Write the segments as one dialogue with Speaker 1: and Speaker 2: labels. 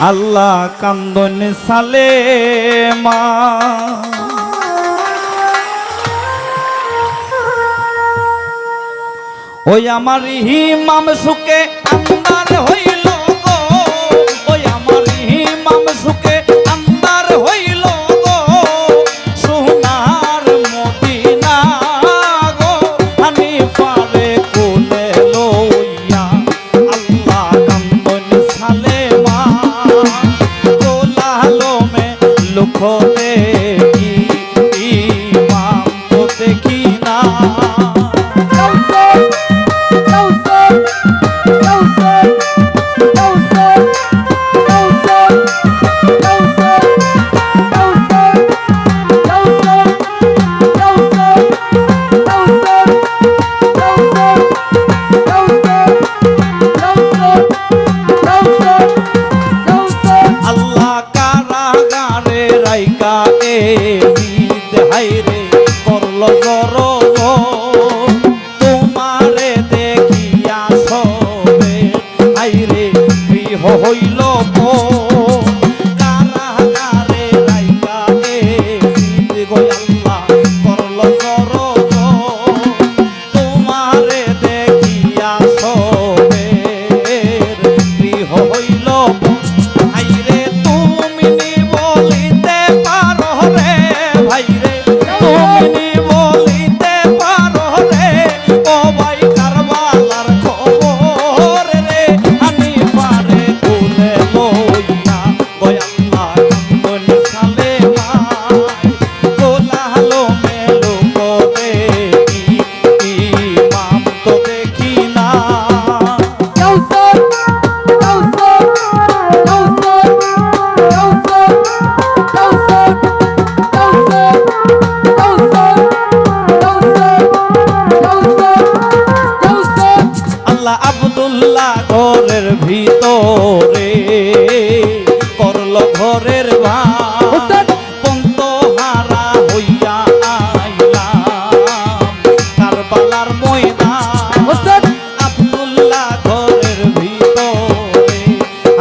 Speaker 1: আল্লাহ কান্দন সালে মা ওই আমার হিমাম সুকে আন্দার হইল। Baby ভিতরে। করল ঘরের ভাই পন্ত হারা হইয়া কারবালার ময়দান আব্দুল্লাহ ঘরের ভিতরে।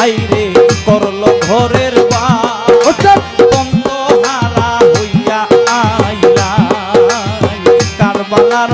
Speaker 1: আইরে করল ঘরের কারবালার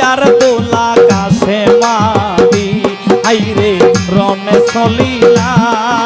Speaker 1: আর দোলা কাছে মাদি। আইরে রনে সলিলা।